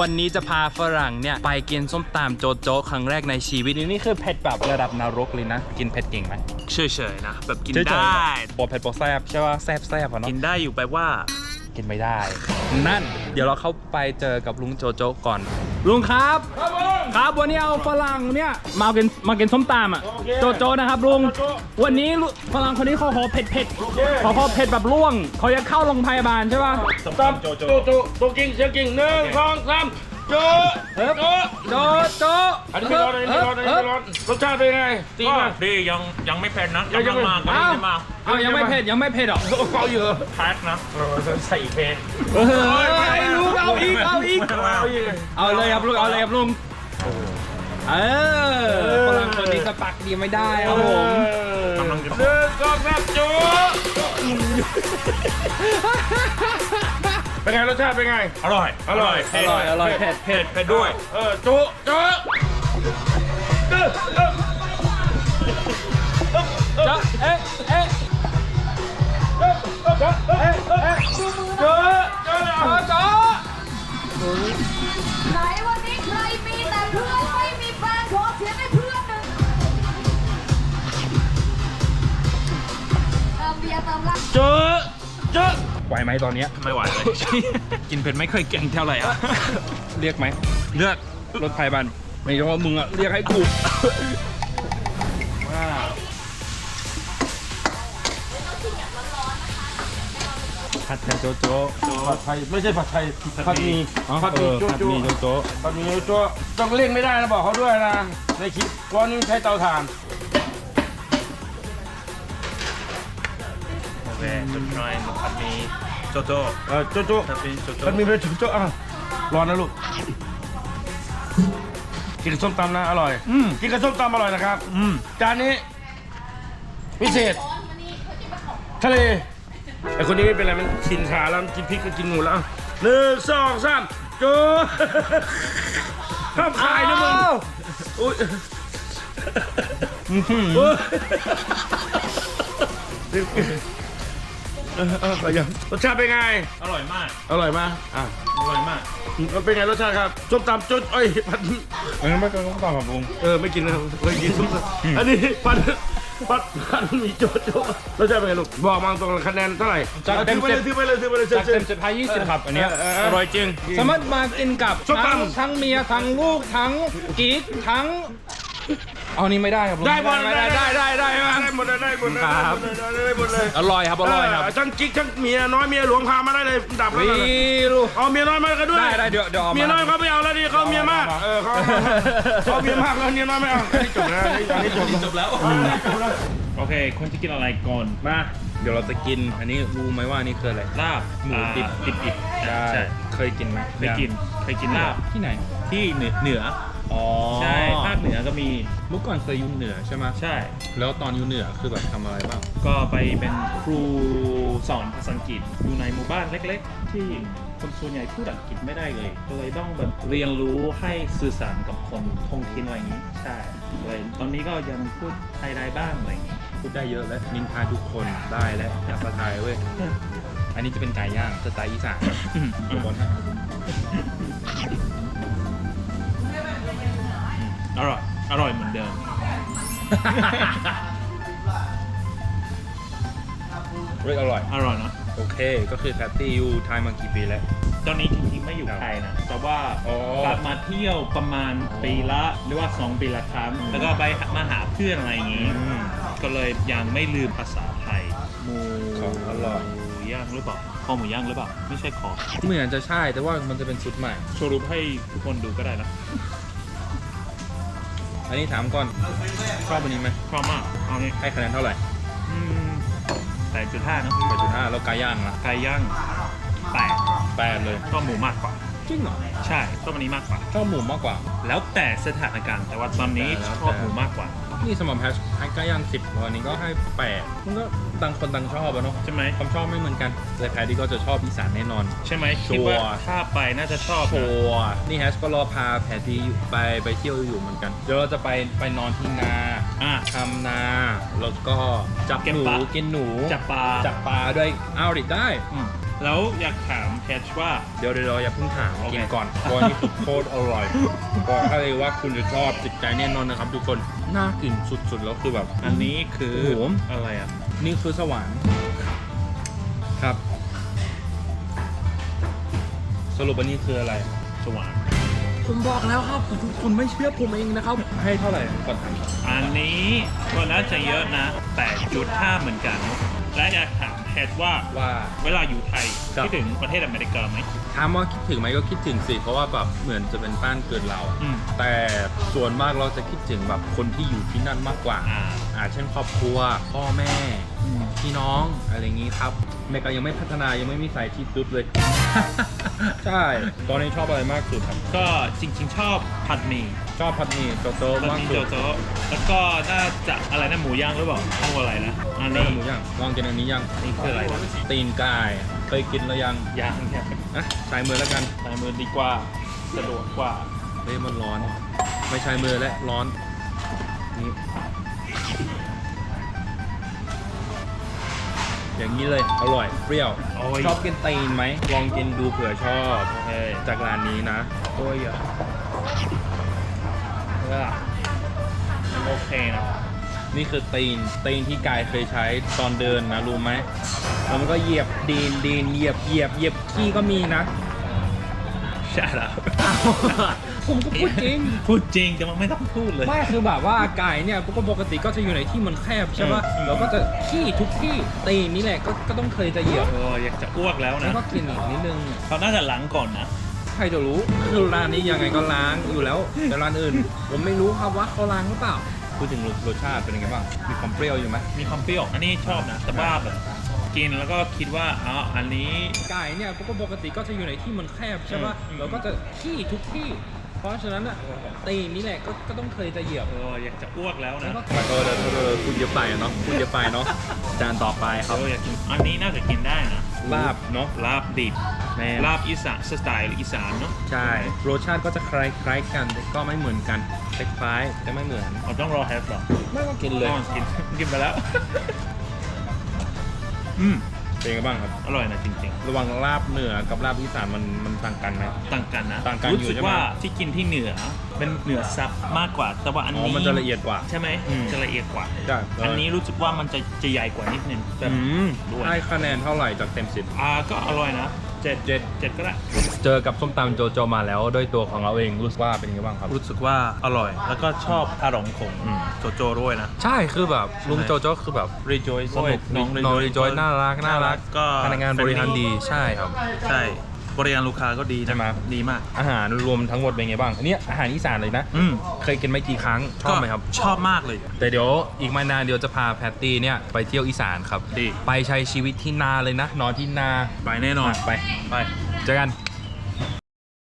วันนี้จะพาฝรั่งเนี่ย ไปกินส้มตำโจโจ้ครั้งแรกในชีวิต นี่คือเผ็ดแบบระดับนรกเลยนะ กินเผ็ดเก่งไหมเฉยๆนะ แบบกินเฉยๆได้ปอเผ็ดปอแซบใช่ป่ะแซบแซบอะเนาะกินได้อยู่แปลว่ากินไม่ได้ นั่น เดี๋ยวเราเข้าไปเจอกับลุงโจโจ้ก่อน ลุงครับครับ วันนี้เอาฝรั่งเนี่ยมากินมากินส้มตำอะโจโจ้นะครับลุงวันนี้ลุฝรั่งคนนี้เขาขอเผ็ดเผ็ดๆเขาขอเผ็ดแบบล่วงเขาจะเข้าโรงพยาบาลใช่ป่ะตามโจโจโจโจกิงเสียงกิงหนึ่งสองสามโจเฮ้ยโจโจโจอันนี้ไม่ร้อนอันนี้ไม่ร้อนอันนี้ไม่ร้อนรสชาติเป็นไงตีมาดียังยังไม่เผ็ดนะยังกำลังมายังกำลัเอ้างจะมาเอายังไม่เผ็ดยังไม่เผ็ดหรอเบาอยู่เหรอแพ็คนะใส่อีกเพลงเฮ้ยลุงเอาอีกเอาอีกเอาอีกเอาเลยครับลุงเอาเลยครับลุง เออฝรั่งคนนี้สปักดีไม่ได้ครับผมกำลังจะหนึ่งสองสามโจเป็นไงรสชาติเป็นไง อร่อย อร่อย อร่อย อร่อยเผ็ดเผ็ดเผ็ดด้วย เออจโจเออเจ๊ะเอ๊ะเอ๊ะจโจเอ๊ะเอ๊ะโจโจจ๊ะ ไหวไหมตอนเนี้ยไม่ไหวเลย กินเผ็ดไม่เคยเก่งเท่าไหร่อะเรียกไหมเลือกรถพยาบาลไม่ใช่ว่ามึงอะเรียกให้กูผัดไทยโจโจ้ผัดไทยไม่ใช่ผัดไทยผัดหมีอ๋อผัดหเอมี่อโจผัดโจหมี่โจโจ้ ผัดหมี่โจโจต้องเร่งไม่ได้นะบอกเขาด้วยนะในคลิปก้อนนี้ใช้เตาถ่าน โอเคจุดหน่อยผัดหมีโจโจเออโจโจผัดหมีโจโจผัดหมี่เป็นโจโจอะร้อนนะลูก กินกับส้มตำนะอร่อย อืมกินกับส้มตำอร่อยนะครับ อืมจานนี้ พิเศษ ทะเลไอคนนี้ไม่เป็นไร มันชินขาแล้วมันกินพริกก็กินหมูแล้วอะหนึ่งสองสามโจห้ามขายนะมึงอุ้ยอื้อหือ เออเออเออขอยังรสชาติเป็นไง อร่อยมาก อร่อยมากอะอร่อยมากมันเป็นไงรสชาติครับส้มตำจุดเอ้ยผัดอันนั้นไม่ต้องตอบกับลุงเออไม่กินนะครับไม่กินส้มตำอันนี้ผัดผัดผัดหมีโจ๊ดโจ๊ดรสชาติเป็นไงลูกบอกมาตรงคะแนนเท่าไหร่จากเต็ถืมอไปเลยถือไปเลยถือไปเลยจากเต็มสิบให้ยี่สิบครับอันเนี้ยออเอออร่อยจริง สามารถมากินกับส้มตำ ทั้งทั้งเมียทั้งลูกทั้งกิ๊กทั้ง เอานี่ไม่ได้ครับลุงได้หมดไม่ได้ได้ได้ได้ได้ได้หมดเลยได้หมดเลยครับได้หมดเลยอร่อยครับอร่อยครับเทั้งกิ๊กทั้งเมียน้อยเมียหลวงพามาได้เลยดับแล้ววินะลูกเอาเมียน้อยมากันด้วยได้ได้เดี๋ยวเดี๋ยวเอามาเมียน้อยเขาไม่เอาแล้วดิเขาเมียมากเอามาเออเขาเขาเมียมากแล้วเมียน้อยไม่เอาอันนี้จบแล้วอันนี้จบแล้วจบแล้วจบแล้วโอเคคนจะกินอะไรก่อนมาเดี๋ยวเราจะกิน อันนี้รู้ไหมว่านี่คืออะไรลาบหมูดิบดิบดิบๆใช่เคยกินไหมเคยกินเคยกินลาบที่ไหนที่เหนือเหนื ออ๋อใช่ภาคเหนือก็มีเมื่อก่อนเคยอยู่เหนือใช่ไหมใช่ แล้วตอนอยู่เหนือคือแบบทำอะไรบ้าง ก็ไปเป็นครูสอนภาษาอังกฤษอยู่ในหมู่บ้านเล็ก ๆ ที่คนส่วนใหญ่พูดอังกฤษไม่ได้เลยก็เลยต้องแบบเรียนรู้ให้สื่อสารกับคนท้องถิ่นอะไรอย่างนี้ ใช่เลยตอนนี้ก็ยังพูดไทยได้บ้างอะไรอย่างนี้ พูดได้เยอะแล้วนินทาทุกคนได้แล้วภาษาไทยเว้ย อันนี้จะเป็นไก่ย่างสไตล์อีสาน ทุกคนฮะ อร่อย อร่อยเหมือนเดิมเว้ยอร่อย อร่อยเนอะโอเค ก็คือแพตตี้อยู่ไทยมากี่ปีแล้ว ตอนนี้จริงๆไม่อยู่ไทยนะ แต่ว่าอ๋อกลับมาเที่ยวประมาณปีละหรือว่าสองปีละครั้ง แล้วก็ไปมาหาเพื่อนอะไรอย่างนี้ อืม ก็เลยยังไม่ลืมภาษาไทยหมูของอร่อย หมูย่างหรือเปล่าคอหมูย่างหรือเปล่า ไม่ใช่คอเหมือนจะใช่แต่ว่ามันจะเป็นชุดใหม่ โชว์รูปให้ทุกคนดูก็ได้นะ อันนี้ถามก่อนชอบอันนี้ไหมชอบมากเอานี้ให้คะแนนเท่าไหร่แปดจุดห้านะแปดจุดห้าแล้วไก่ย่างนะไก่ย่างแปดแปดเลยก็หมูมากกว่าจริงเหรอใช่ชอบอันนี้มากกว่าชอบหมูมากกว่า แล้วแต่สถานการณ์แต่ว่าตอนนี้แล้วแต่ชอบหมูมากกว่า นี่สมองแพชให้ไก่ย่างสิบวันนี้ก็ให้แปดมันก็ต่างคนต่างชอบอะเนาะใช่ไหมความชอบไม่เหมือนกันแต่แพดดี้ก็จะชอบอีสานแน่นอน ใช่ไหมชัคิดวร์ว่าถ้าไปน่าจะชอบโชนะว์นี่แฮชก็รอพาแพดดี้ไปไปเที่ยวอยู่เหมือนกัน เดี๋ยวเราจะไปไปนอนที่นาอะทำนา แล้วก็จับเก็บหนูปลากินหนูจับปลา จับปลาด้วยเอาดิได้ อืม แล้วอยากถามแพชว่า เดี๋ยวเดี๋ยวอย่าเพิ่งถามโอเค กินก่อนเพราะอันนี้คือโคตรอร่อยบอกให้เลยว่าคุณจะชอบติดใจแน่นอนนะครับทุกคนน่ากินสุดๆแล้วคือแบบ อันนี้คือโอ้โห อะไรอะ นี่คือสว่านครับ สรุปอันนี้คืออะไร สว่านผมบอกแล้วครับคุณคุณไม่เชื่อผมเองนะครับ ให้เท่าไหร่ก่อนถามอันนี้ก็น่าจะเยอะนะ8.5เหมือนกัน และอยากถามแพ ทว่าว่า เวลาอยู่ไทยครับ คิดถึงประเทศอเมริกาไหมถามว่าคิดถึงไหมก็คิดถึงสิเพราะว่าแบบเหมือนจะเป็นบ้านเกิดเรา อืมแต่ส่วนมากเราจะคิดถึงแบบคนที่อยู่ที่นั่นมากกว่า อ่าอ่าเช่นครอบครัว พ่อแม่พี่น้องอะไรอย่างนี้ครับอเมริกายังไม่พัฒนายังไม่มีสายชีพเลย ใช่ ตอนนี้ชอบอะไรมากสุดครับ ก็จริง ๆ ชอบผัดหมี่ ชอบพัดหมี่โตโต้ผัดมากหมี่สุโจดโจ้แล้วก็น่าจะอะไรนะหมูย่างหรือเปล่าเรียกว่าอะไรนะอันนี่นี้หมูย่างลองกินอันนี้ยังนี่คืออะไรนะตีนไก่เคยกินแล้วยังย่างเนี่ยอะใช้มือแล้วกันใช้มือดีกว่าสะดวกกว่าเฮ้ยมันร้อน ไม่ใช้มือแล้วร้อนนี่อย่างนี้เลยอร่อยเปรี้ยว โอ้ยชอบกินตีนไหมลองกินดูเผื่อชอบโอเคจากร้านนี้นะ โอ้ยอะ ว่ามันโอเคนะ นี่คือตีน ตีนที่กายเคยใช้ตอนเดินนะรู้ไหม แล้วมันก็เหยียบดีนดีนเหยียบเหยียบเหยียบขี้ก็มีนะใช่แล้วผมก็พูดจริง พูดจริงแต่มันไม่ต้องพูดเลย ไม่คือแบบว่ากายเนี่ยปกปกติก็จะอยู่ในที่มันแคบใช่ปะอืมเราก็จะขี้ทุกที่ตีนนี่แหละก็ก็ต้องเคยจะเหยียบโอ้ยอยากจะอ้วกแล้วแล้วนะก็กินอีกนิดนึงเขาน่าจะล้างก่อนนะ ใครจะรู้คือร้านนี้ยังไงก็ล้างอยู่แล้วแต่ร้านอื่น ผมไม่รู้ครับว่าเขาล้างหรือเปล่าพูดถึงรสชาติเป็นยังไงบ้างมีความเปรี้ยวอยู่ไหมมีความเปรี้ยว อันนี้ชอบนะแต่ว่าแบบกินแล้วก็คิดว่าอ๋ออันนี้ไก่เนี่ยปกปกติก็จะอยู่ในที่มันแคบใช่ปะอืมเราก็จะขี้ทุกที่ เพราะฉะนั้นอะตีนนี่แหละก็ก็ต้องเคยจะเหยียบโอ้ยอยากจะอ้วกแล้วแล้วนะก็เออเดี๋ยวเดี๋ยวพูดเยอะไปอะเนาะพูดเยอะไปเนาะจานต่อไปครับโอ้ยอยากกินอันนี้น่าจะกินได้นะลาบเนาะลาบดิบแม่ลาบอีสานสไตล์อีสานเนาะใช่รสชาติก็จะคล้ายคล้ายๆกันแต่ก็ไม่เหมือนกันคล้ายๆแต่ไม่เหมือนเราต้องรอแฮปหรอไม่ต้องกินเลยอ๋อกิน กินไปแล้ว อืมเป็นไงบ้างครับ อร่อยนะจริงระหว่างลาบเหนือกับลาบอีสานมันมันต่างกันไหม ๆ ต่างกันนะต่างกันอยู่รู้สึกใช่ไหม ว่าที่กินที่เหนือเป็นเหนือซับมากกว่า แต่ว่าอันอ๋อ นี้มันจะละเอียดกว่า ใช่ไหมอืม จะละเอียดกว่า ใช่อันนี้รู้สึกว่ามันจะจะใหญ่กว่านิดนึงแบบ อืมด้วย ให้คะแนนเท่าไหร่จากเต็มสิบ อ่าก็อร่อยนะ เจ็ดเจ็ดเจ็ดก็ได้ เจอกับส้มตำโจโจมาแล้วด้วยตัวของเราเองรู้สึกว่าเป็นไงบ้างครับ รู้สึกว่าอร่อย แล้วก็ชอบอารมณ์ของอืม โจโจด้วยนะ ใช่คือแบบลุงใช่โจโจคือแบบ rejoice สนุกน้องน้อง rejoice รีจอยน่ารักน่ารักก็พนักงานบริหารดีใช่ครับ ใช่ บริการลูกค้าก็ดีใช่ไหมนะดีมาก อาหารรวมทั้งหมดเป็นไงบ้าง อันนี้อาหารอีสานเลยนะ อืมเคยกินไม่กี่ครั้งชอบไหมครับก็ชอบมากเลย แต่เดี๋ยวอีกไม่นานเดี๋ยวจะพาแพตตี้เนี่ยไปเที่ยวอีสานครับ ดี ไปใช้ชีวิตที่นาเลยนะ นอนที่นา ไปแน่นอน ไป ไป เจอกัน